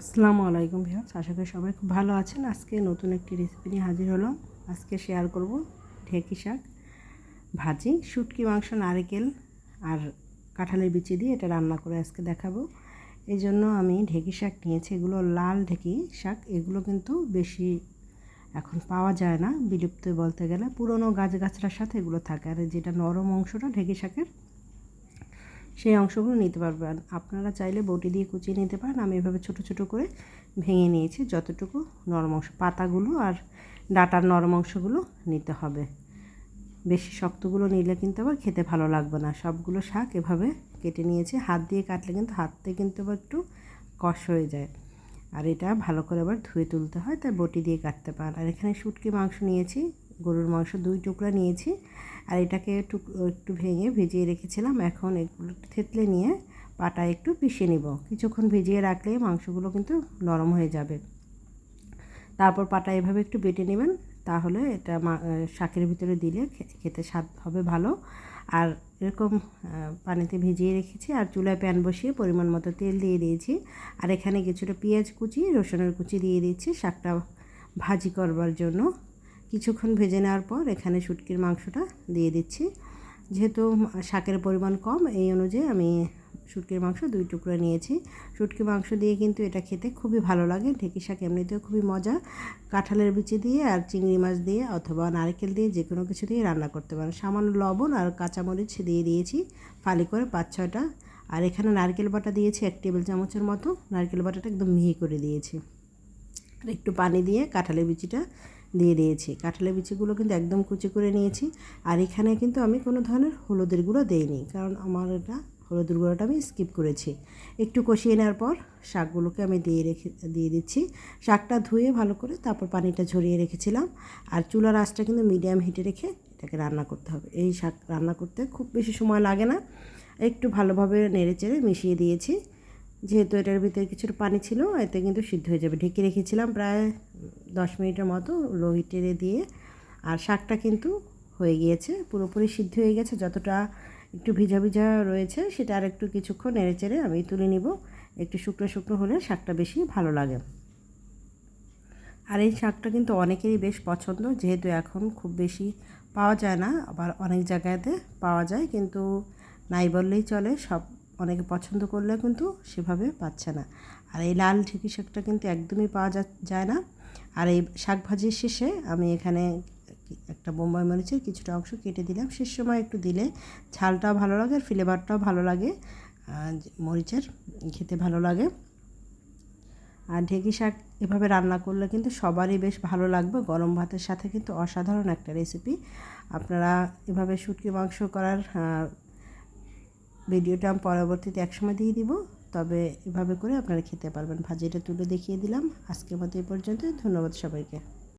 আসসালামু আলাইকুম ভিউয়ার্স, আশা করি সবাই খুব ভালো আছেন। আজকে নতুন একটি রেসিপি নিয়ে হাজির হলাম। আজকে শেয়ার করব ঢেকি শাক, ভাজি, শুটকি, মাংস, নারকেল আর কাঁঠালের বিচি দিয়ে এটা রান্না করে আজকে দেখাবো। এই জন্য আমি ঢেকি শাক নিয়েছি, এগুলো লাল ঢেকি শাক, এগুলো কিন্তু বেশি এখন পাওয়া যায় না, বিলুপ্ত বলতে গেলে। পুরনো গাছগাছড়ার সাথে এগুলো থাকে, আর যেটা নরম অংশটা ঢেকি শাকের সেই অংশগুলো নিতে পারবেন আপনারা চাইলে বটি দিয়ে কুচিয়ে নিতে পারেন। আমি এভাবে ছোট ছোট করে ভেঙে নিয়েছি। যতটুকু নরম অংশ, পাতাগুলো আর ডাটার নরম অংশগুলো নিতে হবে। বেশি শক্তগুলো নিলে কিন্তু আবার খেতে ভালো লাগবে না। সবগুলো শাক এভাবে কেটে নিয়েছি। হাত দিয়ে কাটলে কিন্তু হাততে কিন্তু আবার একটু কষ হয়ে যায়। আর এটা ভালো করে আবার ধুয়ে তুলতে হয়। তাই বটি দিয়ে কাটতে পারেন। আর এখানে শুটকি মাংস নিয়েছি। গরুর মাংস দুই টুকরা নিয়েছি আর এটাকে একটু একটু ভেঙে ভিজিয়ে রেখেছিলাম। এখন এগুলো থেতলে নিয়ে পাটা একটু পিষে নিব। কিছুক্ষণ ভিজিয়ে রাখলে মাংসগুলো কিন্তু নরম হয়ে যাবে। তারপর পাটা এভাবে একটু বেটে নেবেন, তাহলে এটা শাকের ভিতরে দিলে খেতে স্বাদ হবে ভালো। আর এরকম পানিতে ভিজিয়ে রেখেছি আর চুলায় প্যান বসিয়ে পরিমাণ মতো তেল দিয়ে দিয়েছি। আর এখানে কিছুটা পেঁয়াজ কুচি, রসুনের কুচি দিয়ে দিচ্ছি। শাকটা ভাজি করবার জন্য। কিছুক্ষণ ভেজে নেওয়ার পর এখানে শুটকির মাংসটা দিয়ে দিচ্ছি। যেহেতু শাকের পরিমাণ কম, এই অনুযায়ী আমি শুটকির মাংস দুই টুকরো নিয়েছি। শুটকি মাংস দিয়ে কিন্তু এটা খেতে খুবই ভালো লাগে। ঢেকি শাক এমনিতেও খুবই মজা। কাঁঠালের বিচি দিয়ে আর চিংড়ি মাছ দিয়ে অথবা নারকেল দিয়ে যে কোনো কিছু দিয়ে রান্না করতে পারেন। সামান্য লবণ আর কাঁচামরিচ দিয়ে দিয়েছি ফালি করে পাঁচ ছয়টা। আর এখানে নারকেল বাটা দিয়েছি এক টেবিল চামচের মতো। নারকেল বাটাটা একদম মিহি করে দিয়েছি। আর একটু পানি দিয়ে কাঁঠালের বিচিটা দিয়ে দিয়েছি। কাঁঠালের বিচিগুলো কিন্তু একদম কুচি করে নিয়েছি। আর এখানে কিন্তু আমি কোনো ধরনের হলুদের গুঁড়ো দেইনি, কারণ আমার এটা হলুদের গুঁড়োটা আমি স্কিপ করেছি। একটু কষিয়ে নেওয়ার পর শাকগুলোকে আমি দিয়ে রেখে, দিয়ে দিচ্ছি। শাকটা ধুয়ে ভালো করে তারপর পানিটা ঝরিয়ে রেখেছিলাম। আর চুলার আঁচটা কিন্তু মিডিয়াম হিটে রেখে এটাকে রান্না করতে হবে। এই শাক রান্না করতে খুব বেশি সময় লাগে না। একটু ভালোভাবে নেড়ে চেড়ে মিশিয়ে দিয়েছি। যেহেতু এটার ভিতরে কিছুটা পানি ছিল, এতে কিন্তু সিদ্ধ হয়ে যাবে। ঢেকে রেখেছিলাম প্রায় দশ মিনিটের মতো লো হিটে দিয়ে, আর শাকটা কিন্তু হয়ে গিয়েছে, পুরোপুরি সিদ্ধ হয়ে গেছে। যতটা একটু ভিজা ভিজা রয়েছে, সেটা আর একটু কিছুক্ষণ নেড়ে চেড়ে আমি তুলে নিব। একটু শুকনো শুকনো হলে শাকটা বেশি ভালো লাগে। আর এই শাকটা কিন্তু অনেকেরই বেশ পছন্দ, যেহেতু এখন খুব বেশি পাওয়া যায় না, আবার অনেক জায়গাতে পাওয়া যায়, কিন্তু নাই বললেই চলে, সব অনেকে পছন্দ করলে কিন্তু সেভাবে পাচ্ছে না। আর এই লাল ঢেকি শাকটা কিন্তু একদমই পাওয়া যায় না। আর এই শাক ভাজির শেষে আমি এখানে একটা বোম্বাই মরিচের কিছুটা অংশ কেটে দিলাম। শেষ সময় একটু দিলে ঝালটাও ভালো লাগে আর ফ্লেভারটাও ভালো লাগে। মরিচের খেতে ভালো লাগে। আর ঢেকি শাক এভাবে রান্না করলে কিন্তু সবারই বেশ ভালো লাগবে। গরম ভাতের সাথে কিন্তু অসাধারণ একটা রেসিপি। আপনারা এভাবে শুটকি মাংস করার ভিডিওটা আমি পরবর্তীতে একসময় দিয়ে দিব। তবে এভাবে করে আপনারা খেতে পারবেন। ভাজিটা তুলে দেখিয়ে দিলাম। আজকের মতো এই পর্যন্ত। ধন্যবাদ সবাইকে।